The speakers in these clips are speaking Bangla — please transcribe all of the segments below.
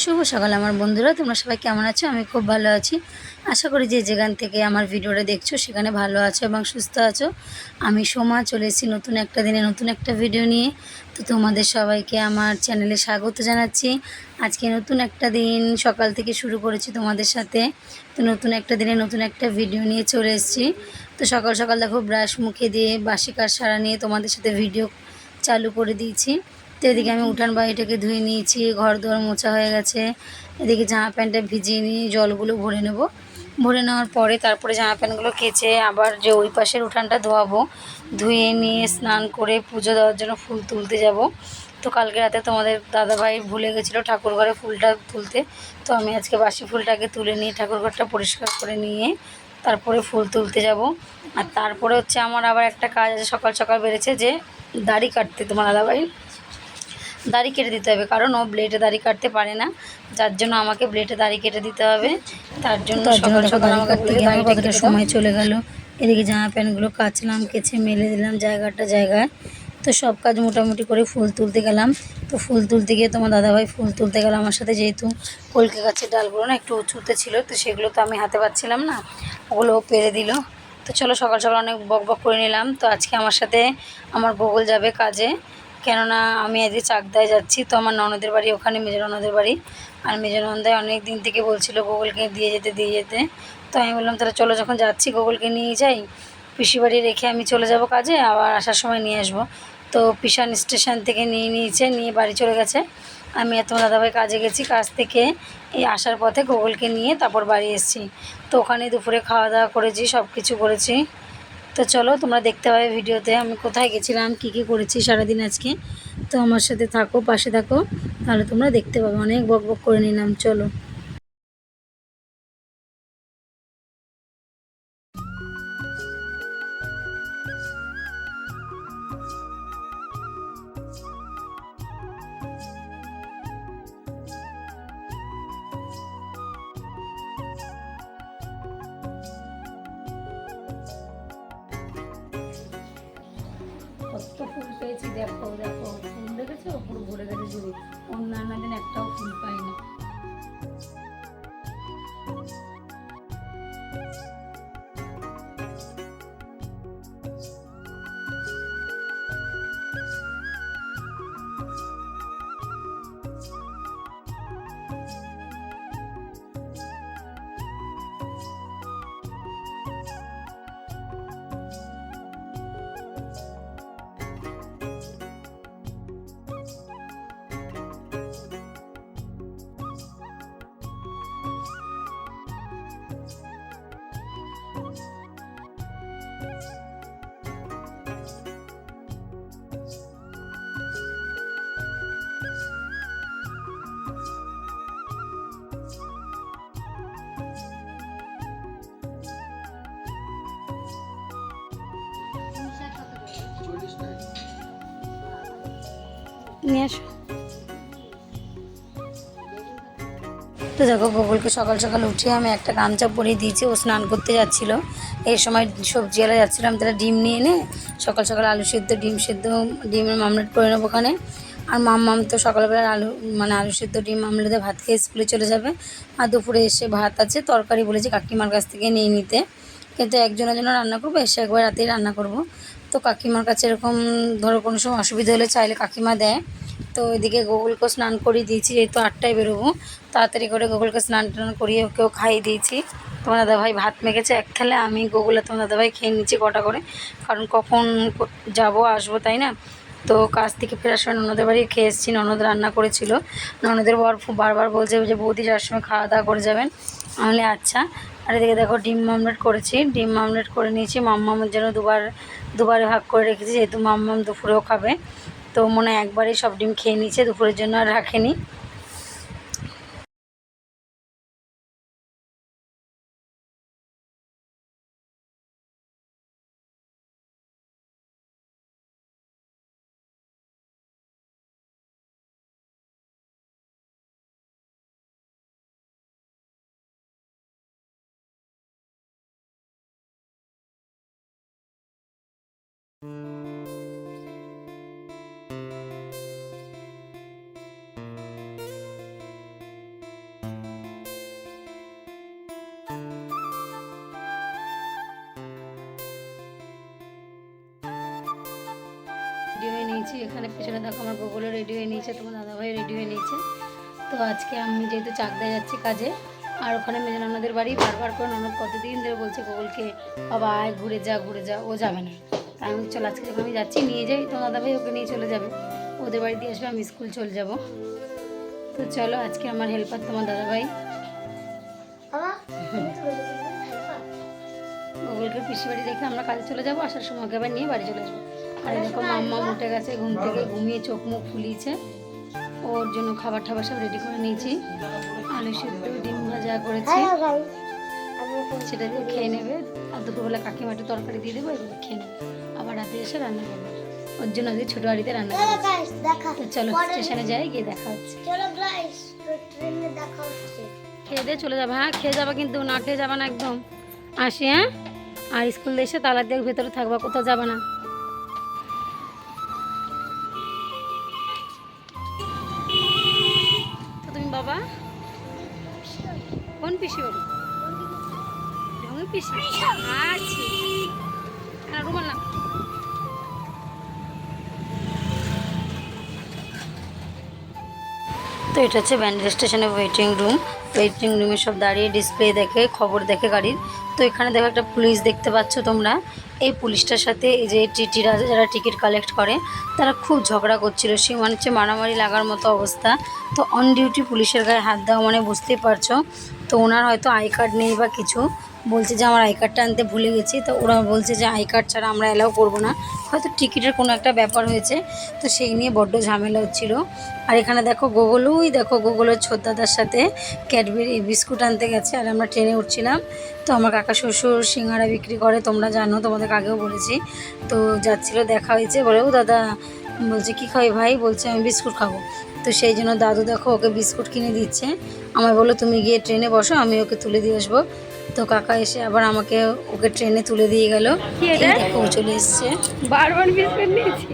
শুভ সকাল আমার বন্ধুরা, তোমরা সবাই কেমন আছো? আমি খুব ভালো আছি। আশা করি যে যেখান থেকে আমার ভিডিওটা দেখছ, সেখানে ভালো আছো এবং সুস্থ আছো। আমি সোমা, চলে এসেছি নতুন একটা দিনে নতুন একটা ভিডিও নিয়ে। তো তোমাদের সবাইকে আমার চ্যানেলে স্বাগত জানাচ্ছি। আজকে নতুন একটা দিন সকাল থেকে শুরু করেছি তোমাদের সাথে। তো নতুন একটা দিনে নতুন একটা ভিডিও নিয়ে চলে এসেছি। তো সকাল সকাল দেখো, ব্রাশ মুখে দিয়ে বাসি কাজ সারা নিয়ে তোমাদের সাথে ভিডিও চালু করে দিয়েছি। তো এদিকে আমি উঠান বাড়িটাকে ধুয়ে নিয়েছি ঘর দুয়ার মোছা হয়ে গেছে। এদিকে জামা প্যান্টটা ভিজিয়ে নিয়ে জলগুলো ভরে নেব। ভরে নেওয়ার পরে তারপরে জামা প্যান্টগুলো কেচে আবার যে ওই পাশের উঠানটা ধোয়াবো, ধুয়ে নিয়ে স্নান করে পুজো দেওয়ার জন্য ফুল তুলতে যাব। তো কালকে রাতে তোমাদের দাদাভাই ভুলে গেছিল ঠাকুর ঘরে ফুলটা তুলতে। তো আমি আজকে বাসি ফুলটাকে তুলে নিয়ে ঠাকুর ঘরটা পরিষ্কার করে নিয়ে তারপরে ফুল তুলতে যাব। আর তারপরে হচ্ছে আমার আবার একটা কাজ আছে, সকাল সকাল বেড়েছে যে দাড়ি কাটতে তোমার দাদাভাই। দাড়ি কেটে দিতে হবে কারণ ও ব্লেডে দাড়ি কাটতে পারে না। যার জন্য আমাকে ব্লেডে দাড়ি কেটে দিতে হবে। তার জন্য সকাল সকাল আমাকে কেটে সময় চলে গেল। এদিকে জামা প্যান্টগুলো কাচলাম কেচে মেলে দিলাম জায়গাটা জায়গায়। তো সব কাজ মোটামুটি করে ফুল তুলতে গেলাম। তো ফুল তুলতে গিয়ে তোমার দাদাভাই ফুল তুলতে গেলাম আমার সাথে যেহেতু কলকে গাছের ডালগুলো না একটু উঁচুতে ছিল তো সেগুলো তো আমি হাতে পাচ্ছিলাম না ওগুলো পেরে দিল। তো চলো সকাল সকাল অনেক বক বক করে নিলাম। তো আজকে আমার সাথে আমার বগল যাবে কাজে। কেননা আমি আজকে চাকদায় যাচ্ছি, তো আমার ননদের বাড়ি ওখানে মেজর ননদের বাড়ি। আর মেজর নন্দায় অনেক দিন থেকে বলছিল গুগলকে দিয়ে যেতে দিয়ে যেতে। তো আমি বললাম, তাহলে চলো যখন যাচ্ছি গুগলকে নিয়ে যাই। পিসি বাড়ি রেখে আমি চলে যাব কাজে, আবার আসার সময় নিয়ে আসব। তো পিসান স্টেশন থেকে নিয়ে নিয়েছে, নিয়ে বাড়ি চলে গেছে। আমি আর তোমার দাদাভাই কাজে গেছি, কাজ থেকে এই আসার পথে গুগলকে নিয়ে তারপর বাড়ি এসেছি। তো ওখানে দুপুরে খাওয়া দাওয়া করেছি সব কিছু করেছি। তো চলো, তোমরা দেখতে পাবে ভিডিওতে আমি কোথায় গেছিলাম, কি কী করেছি সারাদিন আজকে। তো আমার সাথে থাকো, পাশে থাকো, তাহলে তোমরা দেখতে পাবে। অনেক বক বক করে নিলাম, চলো। ফুল পেয়েছি, দেখো দেখো ফুল দেখেছ? পুরো ভরে গেছে জুড়ে অন্যান্য দিন একটাও ফুল পাইনি। নিয়ে আসো। তো দেখো, গোকুলকে সকাল সকাল উঠে আমি একটা গামছা পরিয়ে দিয়েছি, ও স্নান করতে যাচ্ছিল। এই সময় সবজিওয়ালা যাচ্ছিলাম তারা ডিম নিয়ে এনে সকাল সকাল আলু সেদ্ধ, ডিম সেদ্ধ, ডিমের মামলেট করে নেব ওখানে। আর মাম্মাম তো সকালবেলা আলু মানে আলু সেদ্ধ, ডিম মামলেটে ভাত খেয়ে স্কুলে চলে যাবে। আর দুপুরে এসে ভাত আছে, তরকারি বলেছি কাকিমার কাছ থেকে নিয়ে নিতে। কিন্তু একজনের জন্য রান্না করব, এসে একবার রাতেই রান্না করব। তো কাকিমার কাছে এরকম, ধরো কোনো সময় অসুবিধা হলে চাইলে কাকিমা দেয়। তো এদিকে গোকুলকে স্নান করিয়ে দিয়েছি, যেহেতু আটটায় বেরোবো। তাড়াতাড়ি করে গোকুলকে স্নান টান করিয়ে ওকেও খাইয়ে দিয়েছি। তোমার দাদাভাই ভাত মেখেছে এক থালে, আমি আর তোমার দাদাভাই খেয়ে নিচ্ছি কটা করে। কারণ কখন যাব, আসব, তাই না? তো কাজ থেকে ফেরার সময় ননদের বাড়ি খেয়ে এসেছি, ননদ রান্না করেছিল। ননদের বর বারবার বলছে যে, বৌদি যাওয়ার সময় খাওয়া দাওয়া করে যাবেন। আমি আচ্ছা। আর এদিকে দেখো ডিম মামলেট করেছি। ডিম মামলেট করে নিয়েছি। মাম্মামের জন্য দুবার, দুবারে ভাগ করে রেখেছি, যেহেতু মাম্মাম দুপুরেও খাবে। তো মনে হয় একবারেই সব ডিম খেয়ে নিয়েছে, দুপুরের জন্য আর রাখেনি। নিয়েছি এখানে পিছনে দেখো আমার গোগলও রেডি হয়ে নিয়েছে তোমার দাদাভাই রেডি হয়ে নিয়েছে। তো আজকে আমি যেহেতু চাকদায় যাচ্ছি কাজে আর ওখানে মেজে ননদের বাড়ি বারবার করে ননদ কতদিন ধরে বলছে গোগলকে বাবা আয় ঘুরে যা ঘুরে যা। ও যাবে না। তাই আমি চল আজকে যখন আমি যাচ্ছি নিয়ে যাই। তোমার দাদাভাই ওকে নিয়ে চলে যাবে। ওদের বাড়ি দিয়ে আসবে আমি স্কুল চলে যাব। তো চলো আজকে আমার হেল্পার তোমার দাদাভাই। গুগলকে পিসি বাড়ি রেখে আমরা কাজে চলে যাব আসার সময় ওকে আবার নিয়ে বাড়ি চলে আসব। আর দেখো মাম্মা উঠে গেছে ঘুম থেকে ঘুমিয়ে চোখ মুখ ফুলিয়েছে। ওর জন্য খাবার টাবার সব রেডি করে নিয়েছি। আলু সিদ্ধ ডিম ভাজা করেছি। সেটা দিয়ে খেয়ে নেবে। আর দুপুরবেলা কাকিমাটি তরকারি দিয়ে দেবো এগুলো খেয়ে নেবে। আবার রাতে এসে রান্না করবে। ওর জন্য আজকে ছোটো বাড়িতে রান্না করবে চলো স্টেশনে যাই গিয়ে দেখা হচ্ছে। খেয়ে দিয়ে চলে যাবে হ্যাঁ? খেয়ে যাবে কিন্তু না খেয়ে যাবে না একদম। আসি হ্যাঁ? আর স্কুল এসে তালা দিয়ে ভেতরে থাকবা কোথাও যাবে না। তো এটা হচ্ছে ব্যান্ডেল স্টেশনের ওয়েটিং রুম ওয়েটিং রুমে সব দাঁড়িয়ে ডিসপ্লে দেখে, খবর দেখে গাড়ির। তো এখানে দেখো একটা পুলিশ দেখতে পাচ্ছ তোমরা। এই পুলিশটার সাথে এই যে টিটিরা যারা টিকিট কালেক্ট করে, তারা খুব ঝগড়া করছিল। সে মানে হচ্ছে মারামারি লাগার মতো অবস্থা। তো অন ডিউটি পুলিশের গায়ে হাত দেওয়া মানে বুঝতেই পারছ। তো ওনার হয়তো আই কার্ড নেই বা কিছু। বলছে যে, আমার আই কার্ডটা আনতে ভুলে গেছি। তো ওরা বলছে যে আই কার্ড ছাড়া আমরা অ্যালাউ করব না। হয়তো টিকিটের কোনো একটা ব্যাপার হয়েছে। তো সেই নিয়ে বড্ড ঝামেলা হচ্ছিল। আর এখানে দেখো গোগলুই, দেখো গোগলের ছোদ্দাদার সাথে ক্যাডবেরি বিস্কুট আনতে গেছে। আর আমরা ট্রেনে উঠছিলাম। তো আমার কাকা শ্বশুর সিঙ্গারা বিক্রি করে, তোমরা জানো, তোমাদের আগেও বলেছি। তো যাচ্ছিল, দেখা হয়েছে। বলে, ও দাদা, বলছে, কী খাই ভাই? বলছে, আমি বিস্কুট খাব। তো সেই জন্য দাদু দেখো, ওকে বিস্কুট কিনে দিচ্ছে। আমায় বলো তুমি গিয়ে ট্রেনে বসো, আমি ওকে তুলে দিয়ে আসব। তো কাকা এসে আবার আমাকে ওকে ট্রেনে তুলে দিয়ে গেল? দেখো চলে এসছে। বারবার বিস্কুট নিয়েছি।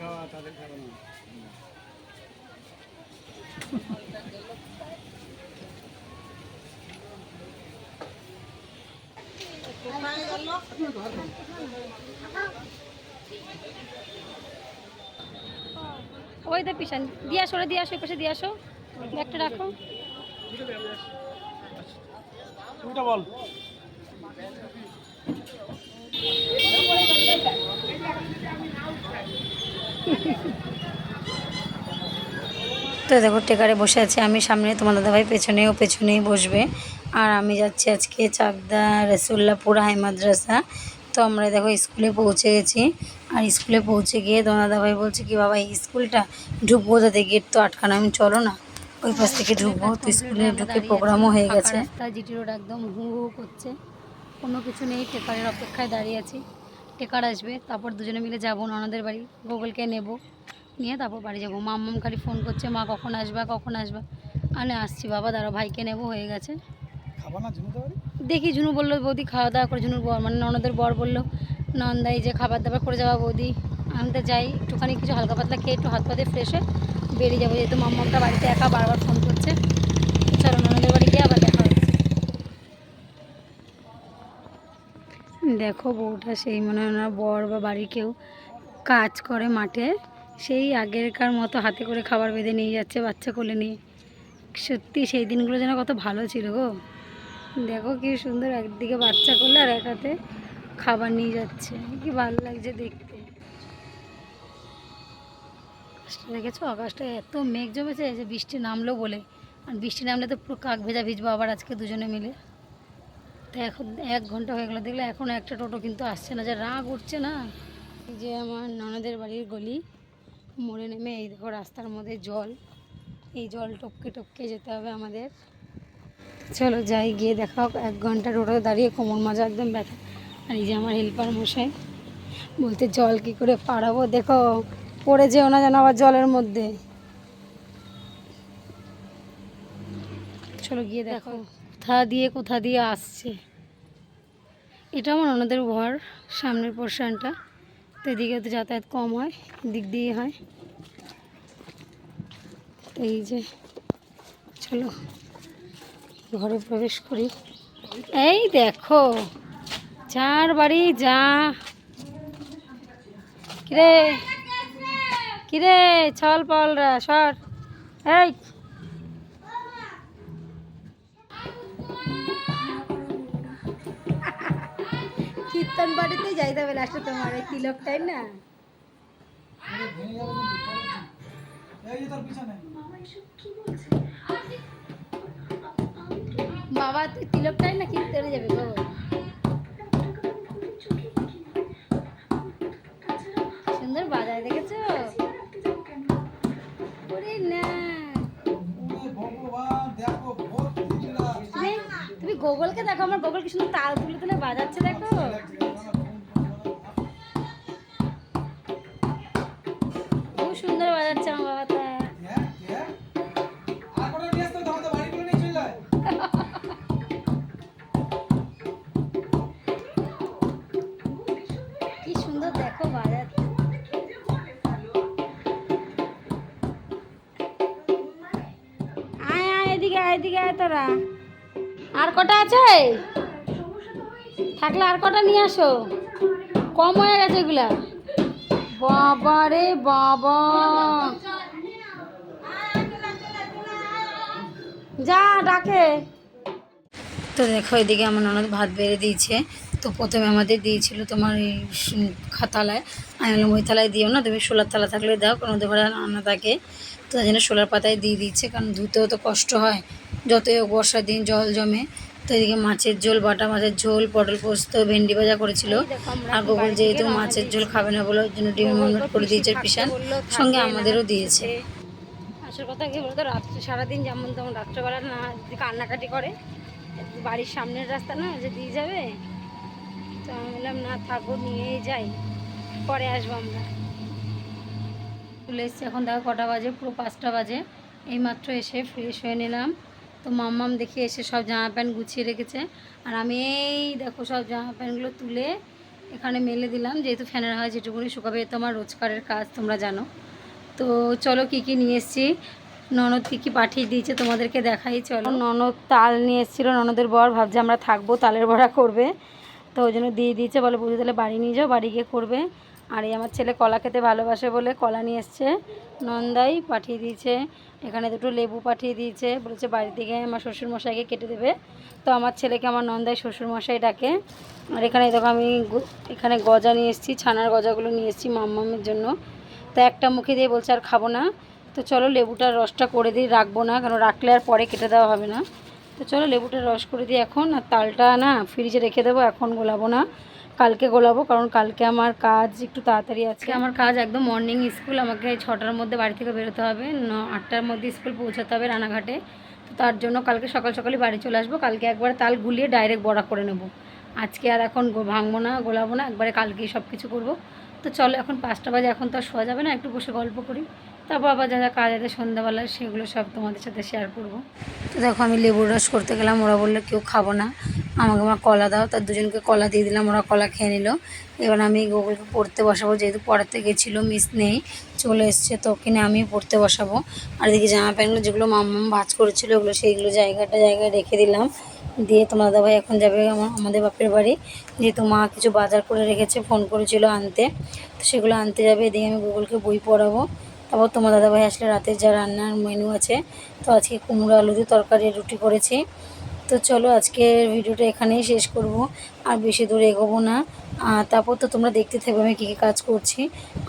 খাওয়া তাদের খাওয়া ওই তো পিছন দিয়ে আসো ওরা দিয়ে আসো পাশে দিয়ে আসো। ব্যাগটা রাখো। তুইটা বল। তো দেখো টেকারে বসে আছি আমি সামনে তোমার দাদাভাই পেছনেও পেছনেই বসবে। আর আমি যাচ্ছি আজকে চাকদা রসুল্লাপুর হাই মাদ্রাসা। তো আমরা দেখো স্কুলে পৌঁছে গেছি। আর স্কুলে পৌঁছে গিয়ে তোমার দাদাভাই বলছে কি, বাবা, এই স্কুলটা ঢুকবো তাতে গেট তো আটকানো। আমি, চলো না, ওই পাশ থেকে ঢুকবো। তো স্কুলে ঢুকে প্রোগ্রামও হয়ে গেছে। জিটি রোড একদম হু হু করছে। কোনো কিছু নেই, টেকারের অপেক্ষায় দাঁড়িয়ে আছি। টেকার আসবে, তারপর দুজনে মিলে যাব ননদের বাড়ি। গুগলকে নেব, নিয়ে তারপর বাড়ি যাব। মাম্মাম খালি ফোন করছে, মা, কখন আসবা কখন আসবা? আমি আসছি বাবা দাঁড়া ভাইকে নেব, হয়ে গেছে। দেখি ঝুনু বলল বৌদি খাওয়া দাওয়া করে ঝুনুর বর। মানে ননদের বর বলল নন্দাই যে খাবার দাবার করে যাওয়া বৌদি আমি তো যাই। একটুখানি কিছু হালকা পাতলা খেয়ে একটু হাত পাতে ফ্রেশ হয়ে বেরিয়ে যাব। যেহেতু মাম্মামটা বাড়িতে একা বারবার ফোন করছে চলো ননদের বাড়ি গিয়ে আবার দেখা হচ্ছে। দেখো বউটা সেই মনে হয় ওনার বর বা বাড়ি কেউ কাজ করে মাঠে সেই আগেরকার মতো হাতে করে খাবার বেঁধে নিয়ে যাচ্ছে বাচ্চা কোলে নিয়ে। সত্যি সেই দিনগুলো যেন কত ভালো ছিল গো। দেখো কি সুন্দর একদিকে বাচ্চা করলে আর এক হাতে খাবার নিয়ে যাচ্ছে। কি ভালো লাগছে দেখতে। দেখেছ? আকাশটা এত মেঘ জমেছে যে বৃষ্টি নামলো বলে। আর বৃষ্টি নামলে তো পুরো কাক ভেজা ভিজবো আবার আজকে দুজনে মিলে। তো এখন এক ঘণ্টা হয়ে গেলো, দেখলে এখনও একটা টোটো কিন্তু আসছে না, যে রাগ উঠছে না। যে আমার ননদের বাড়ির গলি, মোড়ে নেমে এই দেখো রাস্তার মধ্যে জল। এই জল টপকে টপকে যেতে হবে আমাদের। চলো যাই গিয়ে দেখা হোক। এক ঘণ্টা টোটো দাঁড়িয়ে কোমর মাজা একদম ব্যথা আর এই যে আমার হেল্পার মশাই বলতে জল কি করে পাড়াবো? দেখো পড়ে যেও না যেন আবার জলের মধ্যে। চলো গিয়ে দেখো। কোথা দিয়ে কোথা দিয়ে আসছে। এটা আমার ওনাদের ঘর সামনের পোর্শনটা তো এদিকে তো যাতায়াত কম হয় দিক দিয়ে হয়। তো এই যে চলো। ঘরে প্রবেশ করি। এই দেখো যার বাড়ি যা। কিরে? কিরে? ছল পলরা সর। এই। কীর্তন বাড়িতেই যাইতে হবে লাস্টে তোমার এই তিলকটাই না? এই তোর পিছনে। বাবা তুই তিলকটাই না কিনতে যাবে গো? সুন্দর বাজায় দেখেছ? তুমি গোগলকে দেখো আমার গোগল কি সুন্দর তাল তুলে তুলে বাজাচ্ছে দেখো। সুন্দর, দেখো বাজাচ্ছে আয় এদিকে এদিকে আর কটা আছে? থাকলে আর কটা নিয়ে আসো। কম হয়ে গেছে এগুলা। বাবা রে বাবা। যা, ডাকে। তো দেখো, এদিকে আমার ননদ ভাত বেড়ে দিয়েছে। তো প্রথমে আমাদের দিয়েছিল তোমার এই স- খা- থালায় আমি বললাম ওই থালায় দিও না তুমি সোলার থালা থাকলে দাও কারণ ওদের ঘরে রান্না থাকে। তো তাই জন্য সোলার পাতায় দিয়ে দিচ্ছে কারণ ধুতেও তো কষ্ট হয় যতই হোক বর্ষার দিন জল জমে। তো এদিকে মাছের ঝোল বাটা মাছের ঝোল পটল পোস্ত ভেন্ডি ভাজা করেছিল। আর গোকুল যেহেতু মাছের ঝোল খাবে না বলে ওর জন্য ডিম মমলেট করে দিয়েছে পিসান। সঙ্গে আমাদেরও দিয়েছে। আসল কথা কি বলতো রাত্রে সারাদিন যেমন তেমন রাত্রেবেলা না কান্নাকাটি করে বাড়ির সামনের রাস্তা না যে দিয়ে যাবে তো আমি বললাম না থাকব নিয়েই যাই। পরে আসব আমরা। চলে এসছি এখন দেখো কটা বাজে, পুরো পাঁচটা বাজে। এইমাত্র এসে ফ্রেশ হয়ে নিলাম। তো মাম্মাম দেখে এসে সব জামা প্যান্ট গুছিয়ে রেখেছে। আর আমি এই দেখো সব জামা প্যান্টগুলো তুলে এখানে মেলে দিলাম। যেহেতু ফ্যানের হয় যেটুকুনি শুকাবে তো আমার রোজকারের কাজ, তোমরা জানো। তো চলো কি কি নিয়ে এসেছি? ননদ কী কী পাঠিয়ে দিয়েছে তোমাদেরকে দেখাই, চলো। ননদ তাল নিয়ে এসেছিল, ননদের বর। ভাবছে আমরা থাকব, তালের বড়া করবে। তো ওই জন্য দিয়ে দিয়েছে। বলে বুঝে তাহলে বাড়ি নিয়ে যাও, বাড়ি গিয়ে করবে। আর এই আমার ছেলে কলা খেতে ভালোবাসে বলে কলা নিয়ে এসছে। নন্দাই পাঠিয়ে দিয়েছে। এখানে দুটো লেবু পাঠিয়ে দিয়েছে। বলেছে বাড়ি থেকে আমার শ্বশুরমশাইকে কেটে দেবে। তো আমার ছেলেকে আমার নন্দাই শ্বশুরমশাই ডাকে। আর এখানে দেখো আমি এখানে গজা নিয়ে এসেছি, ছানার গজাগুলো নিয়ে এসেছি মাম্মামের জন্য। তো একটা মুখে দিয়ে বলছে, আর খাব না। তো চলো লেবুটার রসটা করে দিই, রাখব না, কারণ রাখলে আর পরে কেটে দেওয়া হবে না। তো চলো লেবুটার রস করে দিই এখন। আর তালটা না ফ্রিজে রেখে দেবো, এখন গোলাবো না। কালকে গোলাবো, কারণ কালকে আমার কাজ একটু তাড়াতাড়ি আছে। আমার কাজ একদম মর্নিং স্কুল আমাকে ছটার মধ্যে বাড়ি থেকে বেরোতে হবে। ন, আটটার মধ্যে স্কুল পৌঁছাতে হবে রানাঘাটে। তো তার জন্য কালকে সকাল সকালই বাড়ি চলে আসব। কালকে একবার তাল গুলিয়ে ডাইরেক্ট বড়া করে নেব। আজকে আর এখন ভাঙবো না, গোলাবো না, একবারে কালকেই সব কিছু করব। তো চলো এখন পাঁচটা বাজে, এখন তো আর শোয়া যাবে না, একটু বসে গল্প করি। তারপর আবার যা যা কাজ আছে সন্ধ্যাবেলায় সেগুলো সব তোমাদের সাথে শেয়ার করব। তো দেখো, আমি লেবুর রস করতে গেলাম, ওরা বলল, কেউ খাব না। আমাকে আমার কলা দাও। তার দুজনকে কলা দিয়ে দিলাম, ওরা কলা খেয়ে নিল। এবার আমি গুগলকে পড়তে বসাবো, যেহেতু পড়াতে গেছিল মিস নেই, চলে এসছে, তো ওখানে আমি পড়তে বসাবো। আর এদিকে জামা প্যান্টগুলো, যেগুলো মাম্মাম ভাজ করেছিল, ওগুলো সেইগুলো জায়গাটা জায়গায় রেখে দিলাম। দিয়ে তোমার দাদাভাই এখন যাবে আমার, আমাদের বাপের বাড়ি। যেহেতু মা কিছু বাজার করে রেখেছে, ফোন করেছিল আনতে, তো সেগুলো আনতে যাবে। এদিকে আমি গুগলকে বই পড়াবো। তারপর তোমার দাদাভাই আসলে রাতের যা রান্নার মেনু আছে, তো আজকে কুমড়ো আলু দিয়ে তরকারি রুটি করেছি। তো চলো আজকের ভিডিওটা এখানেই শেষ করব, আর বেশি দূর এগোবো না। তারপর তো তোমরা দেখতে থাকবে আমি কী কী কাজ করছি।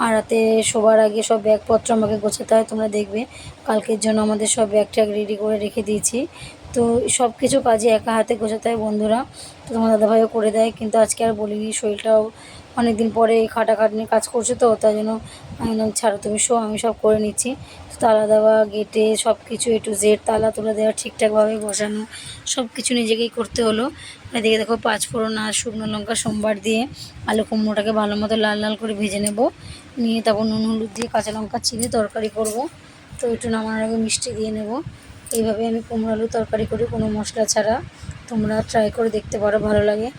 আর রাতে শোবার আগে সব ব্যাগপত্র আমাকে গোছাতে হয়, তোমরা দেখবে। কালকের জন্য আমাদের সব ব্যাগ ট্যাগ রেডি করে রেখে দিয়েছি। তো সব কিছু কাজে একা হাতে গোছাতে হয় বন্ধুরা। তো তোমার দাদাভাইও করে দেয়, কিন্তু আজকে আর বলিনি, শরীরটাও অনেক দিন পরে এই খাটাখাটনি কাজ করছে তো, তাই জন্য আমি ছাড়ো, তুমি শো, আমি সব করে নিচ্ছি। তালা দেওয়া, গেটে সব কিছু এ টু জেড তালা তুলে দেওয়া ঠিকঠাকভাবে বসানো সব কিছু নিজেকেই করতে হলো। এদিকে দেখো পাঁচ ফোড়ন আর শুকনো লঙ্কা সোমবার দিয়ে আলু কুমড়োটাকে ভালো মতো লাল লাল করে ভেজে নেব। নিয়ে তারপর নুন, হলুদ দিয়ে কাঁচা লঙ্কা, চিনি তরকারি করব। তো একটু নামানোর আগে মিষ্টি দিয়ে নেব। এইভাবে আমি কুমড়ো আলু তরকারি করি, কোনো মশলা ছাড়া। তোমরা ট্রাই করে দেখতে পারো, ভালো লাগে।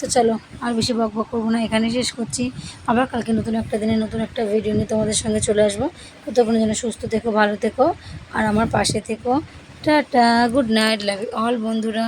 তো চলো, আর বেশি বক বক করব না এখানে শেষ করছি। আবার কালকে নতুন একটা দিনে নতুন একটা ভিডিও নিয়ে তোমাদের সঙ্গে চলে আসব। ততক্ষণের যেন সুস্থ থেকো, ভালো থেকো, আর আমার পাশে থেকো। Tata good night love all বন্ধুরা।